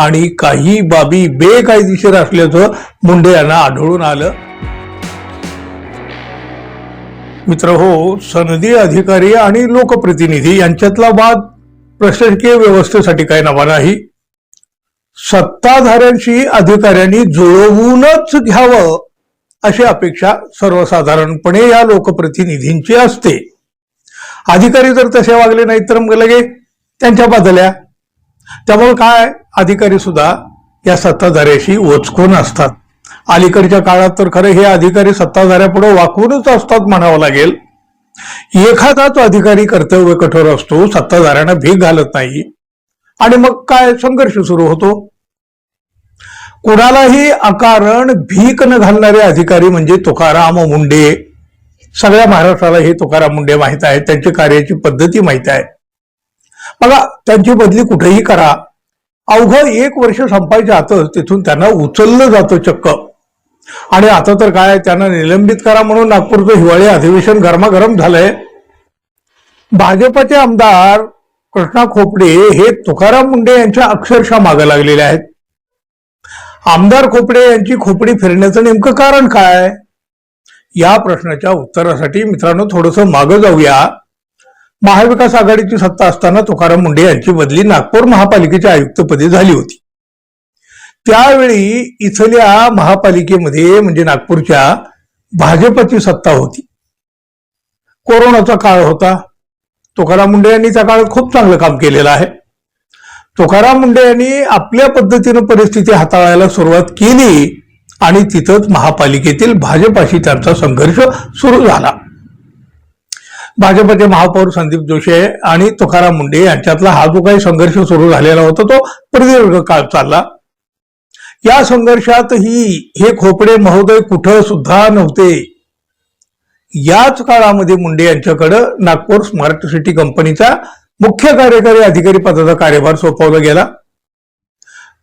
आणि काही बाबी बेकायदेशीर असल्याचं मुंडे यांना आढळून आलं. मित्र हो सनदी अधिकारी आणि लोकप्रतिनिधी यांच्यातला वाद प्रशासकीय व्यवस्थेसाठी काही नवा नाही. सत्ताधाऱ्यांशी अधिकाऱ्यांनी जुळवूनच घ्यावं अशी अपेक्षा सर्वसाधारणपणे या लोकप्रतिनिधींची असते. अधिकारी जर तसे वागले नाहीत तर मग लगे त्यांच्या बदल्या त्यामुळे काय अधिकारी सुद्धा या सत्ताधाऱ्याशी ओचकून असतात. अलीकडच्या काळात तर खरं हे अधिकारी सत्ताधाऱ्यापुढे वाकूनच असतात म्हणावं लागेल. एखादाच अधिकारी कर्तव्य कठोर असतो सत्ताधाऱ्यांना भीक घालत नाही. आणि मग काय संघर्ष सुरू होतो? कुणालाही अकारण भीक न घालणारे अधिकारी म्हणजे तुकाराम मुंडे. सगळ्या महाराष्ट्राला हे तुकाराम मुंडे माहीत आहे त्यांची कार्याची पद्धती माहीत आहे बघा त्यांची बदली कुठेही करा. अवघं एक वर्ष संपायच्या आतच तिथून त्यांना उचललं जातं चक्क. आणि आता तर काय त्यांना निलंबित करा म्हणून नागपूरचं हिवाळी अधिवेशन गरमागरम झालंय. भाजपचे आमदार कृष्णा खोपडे हे तुकाराम मुंडे यांच्या अक्षरशः मागे लागलेले आहेत. आमदार खोपडे यांची खोपडी फिरण्याचं नेमकं कारण काय? या प्रश्नाच्या उत्तरासाठी मित्रांनो थोडंसं मागं जाऊया. महाविकास आघाडीची सत्ता असताना तुकाराम मुंडे यांची बदली नागपूर महापालिकेच्या आयुक्तपदी झाली होती. त्यावेळी इथल्या महापालिकेमध्ये म्हणजे नागपूरच्या भाजपची सत्ता होती. कोरोनाचा काळ होता. तुकाराम मुंडे यांनी त्या काळात खूप चांगलं काम केलेलं आहे. तुकाराम मुंडे यांनी आपल्या पद्धतीनं परिस्थिती हाताळायला सुरुवात केली आणि तिथंच महापालिकेतील भाजपाशी त्यांचा संघर्ष सुरू झाला. भाजपचे महापौर संदीप जोशी आणि तुकाराम मुंडे यांच्यातला हा जो काही संघर्ष सुरू झालेला होता तो प्रदीर्घ काळ चालला. या संघर्षातही हे खोपडे महोदय कुठं सुद्धा नव्हते. याच काळामध्ये मुंडे यांच्याकडं नागपूर स्मार्ट सिटी कंपनीचा मुख्य कार्यकारी अधिकारी पदाचा कार्यभार सोपवला गेला.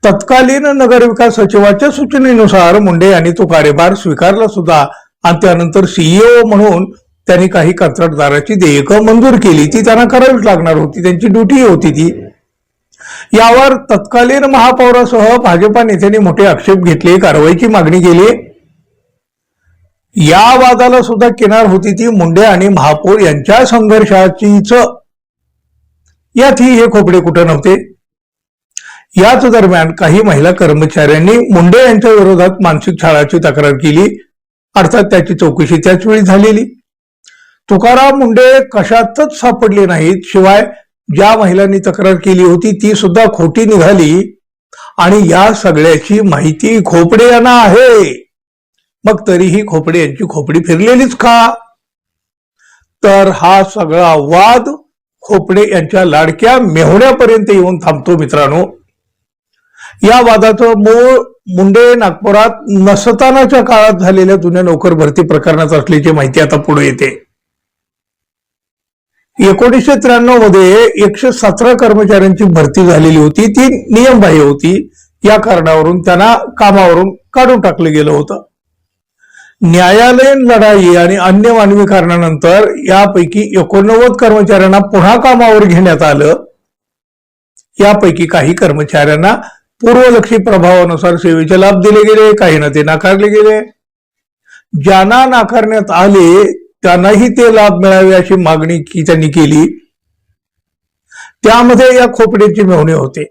तत्कालीन नगरविकास सचिवाच्या सूचनेनुसार मुंडे यांनी तो कार्यभार स्वीकारला सुद्धा आणि त्यानंतर सीईओ म्हणून त्यांनी काही कंत्राटदाराची देयकं मंजूर केली. ती त्यांना करावीच लागणार होती. त्यांची ड्युटी होती ती. यावर तत्कालीन महापौरासह भाजपा नेत्यांनी मोठे आक्षेप घेतले कारवाईची मागणी केली. या वादाला सुद्धा किनार होती ती मुंडे आणि महापौर यांच्या संघर्षाचीच. यातही हे खोपडे कुठं नव्हते? याच दरम्यान काही महिला कर्मचाऱ्यांनी मुंडे यांच्या विरोधात मानसिक छळाची तक्रार केली. अर्थात त्याची चौकशी त्याच वेळी झालेली. तुकाराम मुंडे कशातच सापडले नाहीत. शिवाय ज्या महिलांनी तक्रार केली होती ती सुद्धा खोटी निघाली. आणि या सगळ्याची माहिती खोपडे यांना आहे. मग तरीही खोपडे यांची खोपडी फिरलेलीच का? तर हा सगळा वाद खोपडे यांच्या लाडक्या मेहुण्यापर्यंत येऊन थांबतो मित्रांनो. या वादाचं मूळ मुंडे नागपुरात नसतानाच्या काळात झालेल्या जुन्या नोकर भरती प्रकरणात असल्याची माहिती आता पुढे येते. एकोणीसशे त्र्याण्णवमध्ये एकशे सतरा कर्मचाऱ्यांची भरती झालेली होती. ती नियमबाह्य होती. या कारणावरून त्यांना कामावरून काढून टाकलं गेलं होतं. न्यायालयीन लढाई आणि अन्य मानवी कारणानंतर यापैकी एकोणनव्वद कर्मचाऱ्यांना पुन्हा कामावर घेण्यात आलं. यापैकी काही कर्मचाऱ्यांना पूर्वलक्षी प्रभावानुसार सेवेचे लाभ दिले गेले काहींना ते नाकारले गेले. ज्यांना नाकारण्यात आले त्यांनाही ते लाभ मिळावे अशी मागणी की त्यांनी केली. त्यामध्ये या खोपडेची मेहुणे होते.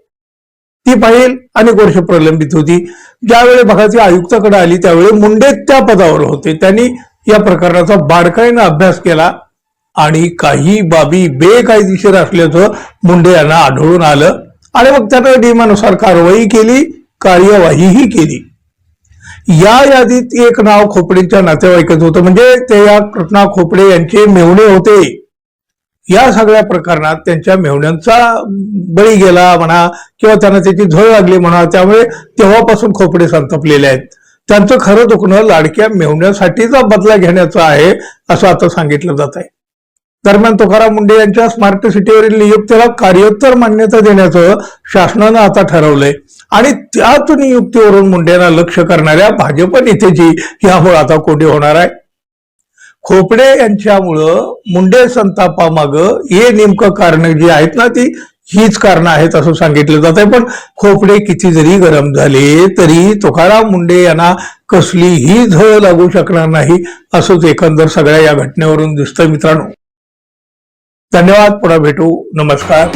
ती फाईल अनेक वर्ष प्रलंबित होती. ज्यावेळी भागाची आयुक्ताकडे आली त्यावेळी मुंडे त्या पदावर होते. त्यांनी या प्रकरणाचा बारकाईनं अभ्यास केला आणि काही बाबी बेकायदेशीर असल्याचं मुंडे यांना आढळून आलं. आणि मग त्यानं नियमानुसार कारवाई केली कार्यवाहीही केली. या यादीत एक नाव खोपडेंच्या नातेवाईकच होतं. म्हणजे ते या कृष्णा खोपडे यांचे मेवणे होते. या सगळ्या प्रकरणात त्यांच्या मेहुण्यांचा बळी गेला म्हणा किंवा त्यांना त्याची झळ लागली म्हणा त्यामुळे तेव्हापासून खोपडे संतपलेले आहेत. त्यांचं खरं दुखणं लाडक्या मेहुण्यासाठीचा बदला घेण्याचं आहे असं आता सांगितलं जात आहे. दरम्यान तुकाराम मुंडे यांच्या स्मार्ट सिटीवरील नियुक्तीला कार्योत्तर मान्यता देण्याचं शासनानं आता ठरवलंय. आणि त्याच नियुक्तीवरून मुंडेंना लक्ष करणाऱ्या भाजप नेत्याची यामुळे आता कोंडी होणार आहे? खोपडे यांच्यामुळं मुंडे संतापामाग हे नेमकं कारण जी आहेत ना ती हीच कारणं आहेत असं सांगितलं जात आहे पण खोपडे किती जरी गरम झाले तरी तुकाराम मुंडे यांना कसलीही झळ लागू शकणार नाही असंच एकंदर सगळ्या या घटनेवरून दिसतं मित्रांनो. धन्यवाद. पुन्हा भेटू. नमस्कार.